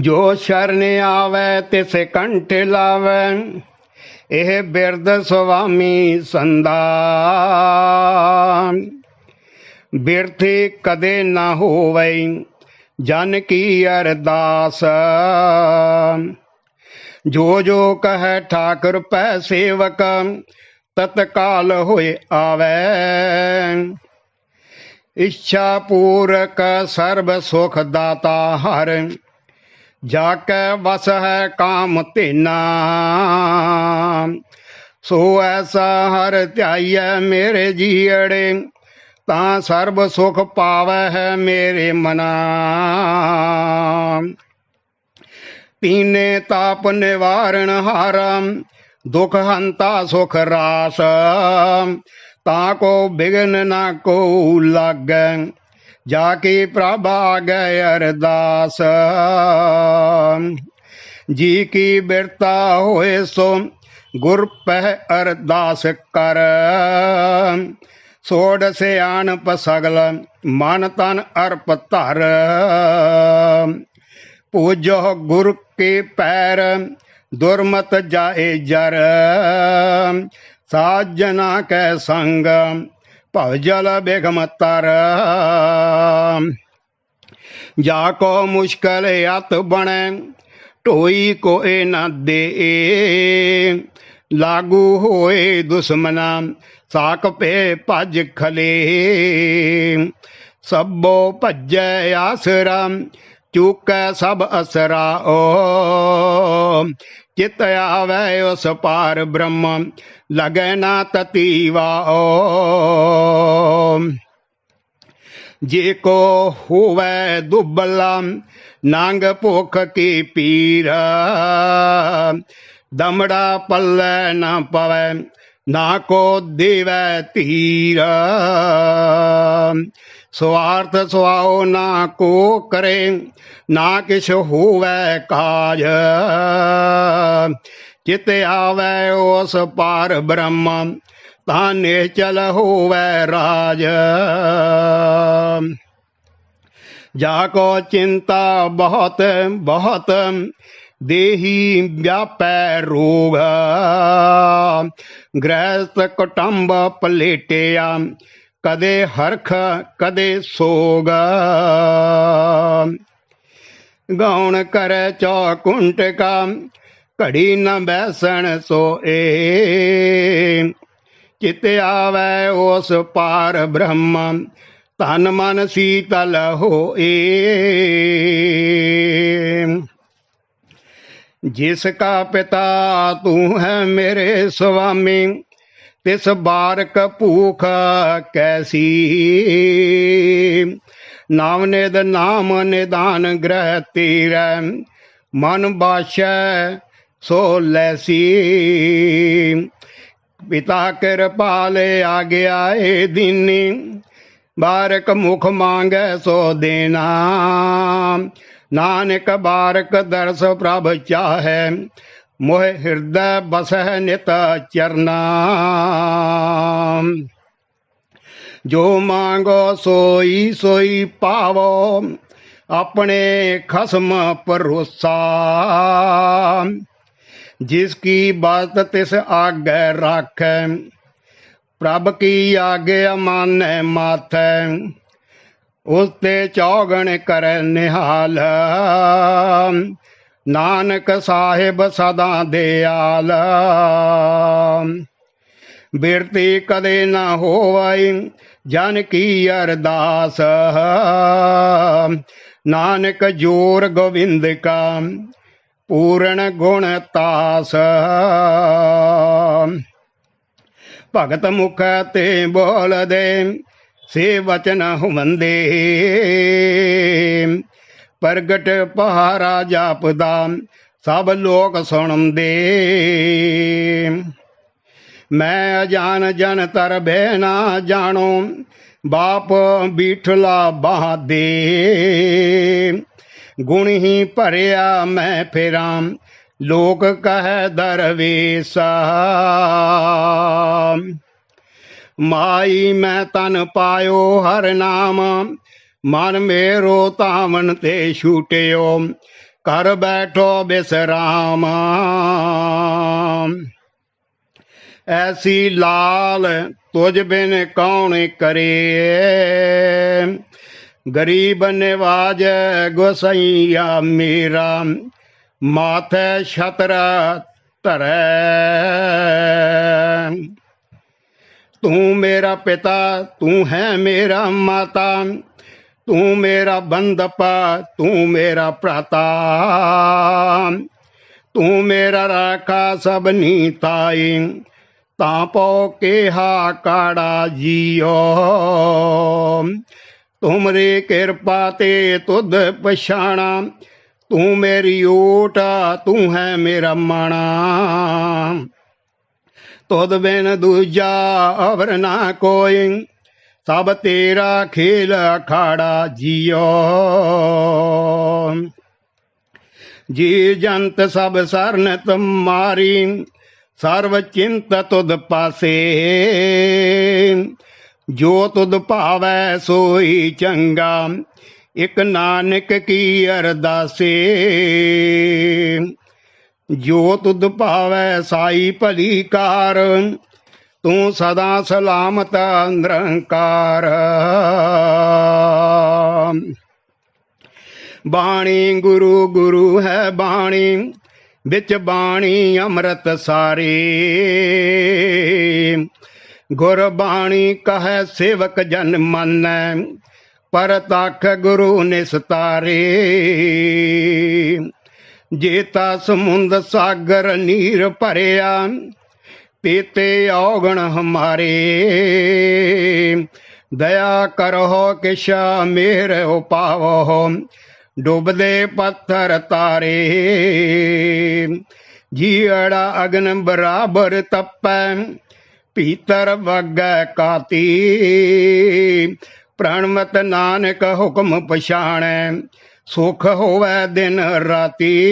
ਜੋ ਸ਼ਰਨ ਆਵੇ ਤਿਸ ਕੰਠ ਲਾਵੇ, ਇਹ ਬਿਰਦ ਸੁਆਮੀ ਸੰਦਾ ਬਿਰਥੀ ਕਦੇ ਨਾ ਹੋਵੇ ਜਨ ਕੀ ਅਰਦਾਸ। ਜੋ ਜੋ ਕਹੈ ਠਾਕੁਰ ਪੈ ਸੇਵਕ, ਤਤਕਾਲ ਹੋਏ ਆਵੇ। ਇੱਛਾ ਪੂਰਕ ਸਰਬ ਸੁਖ ਦਾਤਾ ਹਰ ਜਾ ਕੈ ਵਸ ਹੈ ਕਾਮ ਤੇਨਾ ਸੋ ਐਸਾ ਹਰ ਧਿਆਈਐ ਮੇਰੇ ਜੀੜੇ ਤਾਂ ਸਰਬ ਸੁਖ ਪਾਵੈ ਹੈ ਮੇਰੇ ਮਨਾ। ਤੀਨੇ ਤਾਪ ਨਿਵਾਰਣ ਹਾਰਮ ਦੁਖ ਹੰਤਾ ਸੁਖ ਰਾਸ, ਤਾਂ ਕੋ ਬਿਗਨ ਨਾ ਕੋ ਲਾਗੈ। ਜਾ ਕੇ ਪ੍ਰਭ ਆਗੈ ਅਰਦਾਸ। ਜੀ ਕੀ ਬਿਰਤਾ ਹੋਏ ਸੋ ਗੁਰ ਪਹਿ ਅਰਦਾਸ ਕਰ। ਸੋੜ ਸਿਆਣਪ ਸਗਲ ਮਨ ਤਨ ਅਰਪ ਧਰ। ਪੂਜੋ ਗੁਰ ਕੇ ਪੈਰ ਦੁਰਮਤ ਜਾਏ ਜਰ। ਸਾਜਨਾ ਕੈ ਸੰਗ ਭਵ ਜਲ ਬੇਗਮ ਤਰ ਜਾ ਕੋ ਮੁਸ਼ਕਲ ਅਤ ਬਣੈ ਢੋਈ ਕੋਏ ਨਾ ਦੇ ਲਾਗੂ ਹੋਏ ਦੁਸ਼ਮਨਾ ਸਾਕ ਪੇ ਭਜ ਖਲੇ ਸਭੋ ਭਜੈ ਆਸਰਾ ਚੁਕੈ ਸਭ ਅਸਰਾ ਓ ਚਿਤ ਆਵੈ ਉਸ ਪਾਰ ਬ੍ਰਹਮ ਲਗੈ ਨਾ ਤਤੀਵਾ ਓ ਜੇ ਕੋ ਹੋਵੇ ਦੁਬਲਾ ਨੰਗ ਭੁਖ ਕੀ ਪੀਰ ਦਮੜਾ ਪੱਲੇ ਨਾ ਪਵੇ ਨਾ ਕੋ ਦੇਵੈ ਧੀਰ ਸਵਾਰਥ ਸੁਆਓ ਨਾ ਕੋ ਕਰੇ ਨਾ ਕਿਛ ਹੋਵੇ ਕਾਜ ਚਿਤ ਆਵੇ ਉਸ ਪਾਰ ਬ੍ਰਹਮ ਤਾਂ ਨਿਚਲ ਹੋਵੇ ਰਾਜ ਜਾ ਕੋ ਚਿੰਤਾ ਬਹੁਤ ਬਹੁਤ ਦੇਹੀ ਵਿਆਪੈ ਰੋਗ ਗ੍ਰਹਿਸਤ ਕੁਟੰਬ ਪਲੇਟਿਆ ਕਦੇ ਹਰਖ ਕਦੇ ਸੋਗ ਘੜੀ ਨਾ ਬੈਸਣ ਸੋਏ। ਚਿਤ ਆਵੈ ਉਸ ਪਾਰ ਬ੍ਰਹਮ ਤਨ ਮਨ ਸੀਤਲ ਹੋਏ। ਜਿਸ ਕਾ ਪਿਤਾ ਤੂੰ ਹੈ ਮੇਰੇ ਸੁਆਮੀ, ਤਿਸ ਬਾਰਕ ਭੂਖ ਕੈਸੀ। ਨਾਮ ਨਿਦ ਨਾਮ ਨਿਦਾਨ ਗ੍ਰਹਿ ਤੀਰੈ, ਮਨ ਬਾਸ਼ੈ ਸੋ ਲੈਸੀ ਪਿਤਾ ਕਿਰਪਾਲ ਆਗਿਆ ਏ ਦੀਨੀ ਬਾਰਕ ਮੁਖ ਮੰਗੈ ਸੋ ਦੇਣਾ ਨਾਨਕ ਬਾਰਕ ਦਰਸ ਪ੍ਰਭ ਚਾਹੈ ਮੋਹ ਹਿਰਦੈ ਬਸਹਿ ਨਿਤ ਚਰਨਾ ਜੋ ਮੰਗੋ ਸੋਈ ਸੋਈ ਪਾਵੋ ਆਪਣੇ ਖਸਮ ਪਰੋਸਾ ਜਿਸ ਕੀ ਬਾਤ ਤਿਸ ਆਗੇ ਰਾਖੈ, ਪ੍ਰਭ ਕੀ ਆਗੇ ਮਾਨੈ ਮਾਥੈ ਉਸ ਤੇ ਚੌਗਣ ਕਰੈ ਨਿਹਾਲ। ਨਾਨਕ ਸਾਹਿਬ ਸਦਾ ਦਿਆਲ। ਬਿਰਤੀ ਕਦੇ ਨਾ ਹੋਵਈ ਜਨ ਕੀ ਅਰਦਾਸ। ਨਾਨਕ ਜੋਰ ਗੋਵਿੰਦ ਕਾ ਪੂਰਨ ਗੁਣ ਤਾਸ। ਭਗਤ ਮੁਖ ਤੇ ਬੋਲਦੇ, ਸੇ ਵਚਨ ਹੁੰਦੇ। ਪ੍ਰਗਟ ਪਹਾਰਾ ਜਾਪਦਾ, ਸਭ ਲੋਕ ਸੁਣਦੇ। ਮੈਂ ਅਜਾਨ ਜਨ ਤਰ ਬਹਿ ਨਾ ਜਾਣੋ, ਬਾਪ ਬੀਠਲਾ ਬਾਦੇ ਗੁਣ ਹੀ ਭਰਿਆ ਮੈਂ ਫਿਰਾਂ। ਲੋਕ ਕਹੈ ਦਰਵੇਸਾ। ਮਾਈ ਮੈਂ ਤਨ ਪਾਇਓ ਹਰ ਨਾਮ। ਮਨ ਮੇਰੋ ਤਾਵਨ ਤੇ ਛੂਟਿਓ। ਕਰ ਬੈਠੋ ਬਿਸਰਾਮ। ਐਸੀ ਲਾਲ ਤੁਝ ਬਿਨ ਕੌਣ ਕਰੇ? ਗਰੀਬ ਨਿਵਾਜ ਗੁਸਈਆ ਮੇਰਾ ਮਾਥੇ ਛਤਰ ਧਰੈ ਤੂੰ ਮੇਰਾ ਪਿਤਾ ਤੂੰ ਹੈ ਮੇਰਾ ਮਾਤਾ ਤੂੰ ਮੇਰਾ ਬੰਦਪਾ ਤੂੰ ਮੇਰਾ ਭਰਾਤਾ ਤੂੰ ਮੇਰਾ ਰਾਖਾ ਸਭਨੀ ਤਾਈ ਤਾਂ ਪੋ ਕਿਹਾ ਕਾੜਾ ਜੀਓ ਤੁਮਰੀ ਕਿਰਪਾ ਤੇ ਤੁਧ ਪਛਾਣਾ, ਤੂੰ ਮੇਰੀ ਓਟ ਤੂੰ ਹੈ ਮੇਰਾ ਮਾਣਾ। ਤੁਧ ਬਿਨ ਦੂਜਾ ਅਵਰ ਨਾ ਕੋਈ, ਸਭ ਤੇਰਾ ਖੇਲ ਅਖਾੜਾ ਜੀਓ। ਜੀ ਜੰਤ ਸਭ ਸਰਨ ਤੁਮਾਰੀ ਸਰਵ ਚਿੰਤ ਤੁਧ ਪਾਸੇ। ਜੋ ਤੁਧ ਭਾਵੈ ਸੋਈ ਚੰਗਾ, ਇਕ ਨਾਨਕ ਕੀ ਅਰਦਾਸੇ। ਜੋ ਤੁਧ ਭਾਵੈ ਸਾਈ ਭਲੀ ਕਾਰ, ਤੂੰ ਸਦਾ ਸਲਾਮਤ ਨਿਰੰਕਾਰ ਬਾਣੀ ਗੁਰੂ ਗੁਰੂ ਹੈ ਬਾਣੀ, ਵਿੱਚ ਬਾਣੀ ਅੰਮ੍ਰਿਤ ਸਾਰੇ। ਗੁਰਬਾਣੀ ਕਹੈ ਸੇਵਕ ਜਨ ਮੰਨੈ ਪਰ ਤਖ ਗੁਰੂ ਨਿਸਤਾਰੇ। ਜੇਤਾ ਸਮੁੰਦ ਸਾਗਰ ਨੀਰ ਭਰਿਆ, ਪੀਤੇ ਔਗਣ ਹਮਾਰੇ। ਦਇਆ ਕਰੋ ਕਿਛਾ ਮੇਰ ਉਪਾਵੋ ਡੁੱਬਦੇ ਪੱਥਰ ਤਾਰੇ। ਜੀੜਾ ਅਗਨ ਬਰਾਬਰ ਤਪੈ ਭੀਤਰ ਵਗੈ ਕਾਤੀ। ਪ੍ਰਣਮਤ ਨਾਨਕ ਹੁਕਮ ਪਛਾਣੈ, ਸੁਖ ਹੋਵੇ ਦਿਨ ਰਾਤੀ।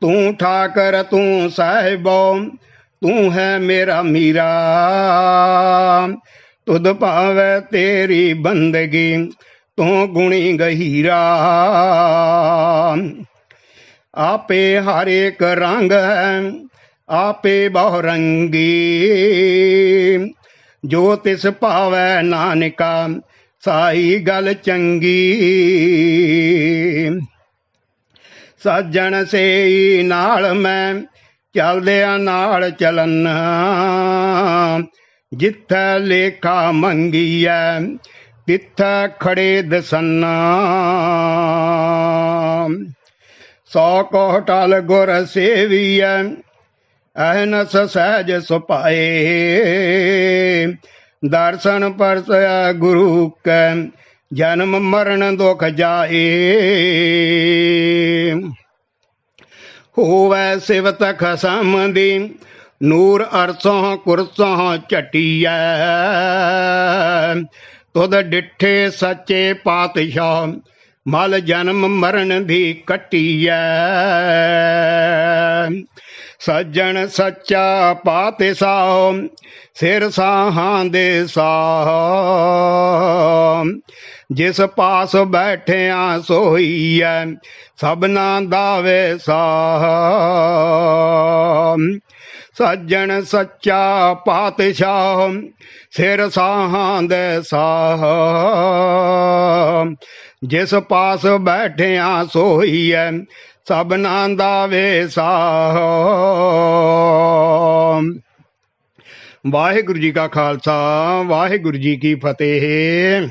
ਤੂੰ ਠਾਕਰ, ਤੂੰ ਸਾਹਿਬੋ, ਤੂੰ ਹੈ ਮੇਰਾ ਮੀਰਾ। ਤੁਧ ਭਾਵੈ ਤੇਰੀ ਬੰਦਗੀ, ਤੂੰ ਗੁਣੀ ਗਹੀਰਾ। ਆਪੇ ਹਰ ਇੱਕ ਰੰਗ ਆਪੇ ਬਹੁ ਰੰਗੀ ਜੋ ਤਿਸ ਭਾਵੈ ਨਾਨਕਾ, ਸਾਈ ਗੱਲ ਚੰਗੀ। ਸੱਜਣ ਸੇ ਨਾਲ ਮੈਂ ਚਲਦਿਆਂ ਨਾਲ ਚਲਨ। ਜਿੱਥੈ ਲੇਖਾ ਮੰਗੀਐ, ਤਿੱਥੈ ਖੜੇ ਦਸੰਨਾ। ਸੌ ਕੋ ਟਲ ਗੁਰ ਸੇਵੀਐ ਅਹਨਸ ਸਹਿਜ ਸੁਪਾਏ। ਦਰਸ਼ਨ ਪਰਸੈ ਗੁਰੂ ਕੈ, ਜਨਮ ਮਰਨ ਦੁਖ ਜਾਏ। ਹੋਵੈ ਸਿਵਤ ਖਸਮ ਦੀ, ਨੂਰ ਅਰਸੋਂ ਕੁਰਸੋਂ ਝਟੀਐ। ਤੁਧ ਡਿਠੇ ਸੱਚੇ ਪਾਤਸ਼ਾਹ ਮਲ ਜਨਮ ਮਰਨ ਦੀ ਕੱਟੀਐ। ਸੱਜਣ ਸੱਚਾ ਪਾਤਸ਼ਾਹ ਸਿਰ ਸਾਹਾਂ ਦੇ ਸਾਹ। ਜਿਸ ਪਾਸ ਬੈਠਿਆ ਸੋਈਐ ਸਭਨਾ ਦਾਵੇ ਸਾਹ। ਸੱਜਣ ਸੱਚਾ ਪਾਤਸ਼ਾਹ ਸਿਰ ਸਾਹਾਂ ਦੇ ਸਾਹ। ਜਿਸ ਪਾਸ ਬੈਠਿਆ ਸੋਈਐ ਸਭਨਾ ਦਾ ਵੇਸਾਹ ਵਾਹਿਗੁਰੂ ਜੀ ਕਾ ਖਾਲਸਾ, ਵਾਹਿਗੁਰੂ ਜੀ ਕੀ ਫਤਿਹ।